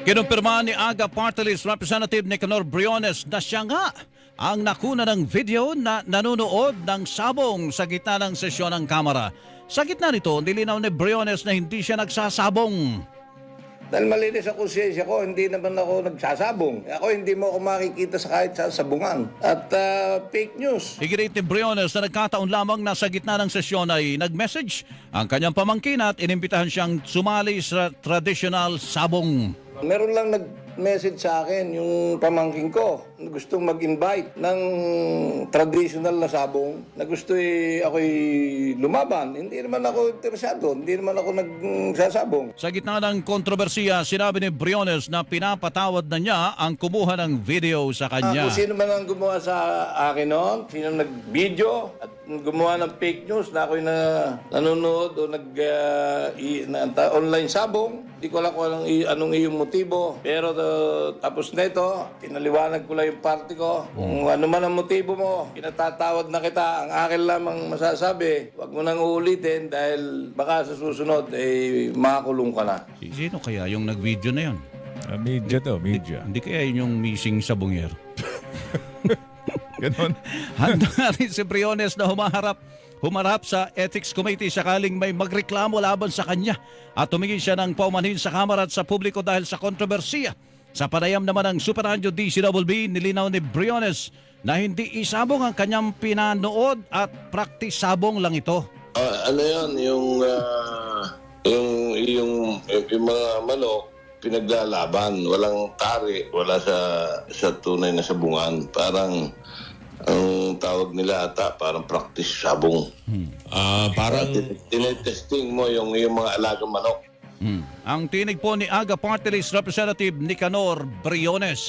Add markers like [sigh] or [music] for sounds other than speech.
Kinumpirma ni Aga Party List Representative Nicanor Briones na siya nga ang nakuna ng video na nanonood ng sabong sa gitna ng sesyon ng Kamara. Sa gitna nito, nilinaw ni Briones na hindi siya nagsasabong. Dahil malinis ang konsensya ko, hindi naman ako nagsasabong. Ako hindi mo ako makikita sa kahit sa sabungan. At ah, fake news. Higit ni Briones na nagkataon lamang na sa gitna ng sesyon ay nag-message ang kanyang pamangkin at inimbitahan siyang sumali sa traditional sabong. Meron lang nag-message sa akin yung pamangking ko na gustong mag-invite ng traditional na sabong na gusto eh, ako'y lumaban. Hindi naman ako interesado. Hindi naman ako nagsasabong. Sa gitna ng kontrobersiya, sinabi ni Briones na pinapatawad na niya ang kumuha ng video sa Ah, kanya. kung sino man ang gumawa sa akin noon, sino nag-video at gumawa ng fake news na ako'y na, nanonood o nag ah, i- na, online sabong, hindi ko alam kung anong, anong iyong motibo. Pero uh, tapos na ito, pinaliwanag ko lang yung party ko. Kung ano man ang motibo mo, pinatatawad na kita. Ang akin lamang masasabi, wag mo nang uulitin dahil baka sa susunod, eh, makakulong ka na. Sino kaya yung nag-video na yun? Ah, media to, media. Hindi kaya yun yung missing sabongero. [laughs] Ganon. [laughs] Handa na rin si Briones na humaharap humarap sa Ethics Committee sakaling may magreklamo laban sa kanya at tumingin siya ng paumanhin sa Kamara at sa publiko dahil sa kontrobersiya. Sa panayam naman ng Super Radio DCWB, nilinaw ni Briones na hindi isabong ang kanyang pinanood at practice sabong lang ito. Ah, ano yan, yung, ah, yung, yung, yung mga manok, pinaglalaban. Walang tari, wala sa, sa tunay na sabungan. Parang, ang tawag nila ata, parang practice sabong. Ah, parang Tinetesting mo yung, yung mga alagang manok. Hmm. Ang tinig po ni Aga Party List Representative Nicanor Briones.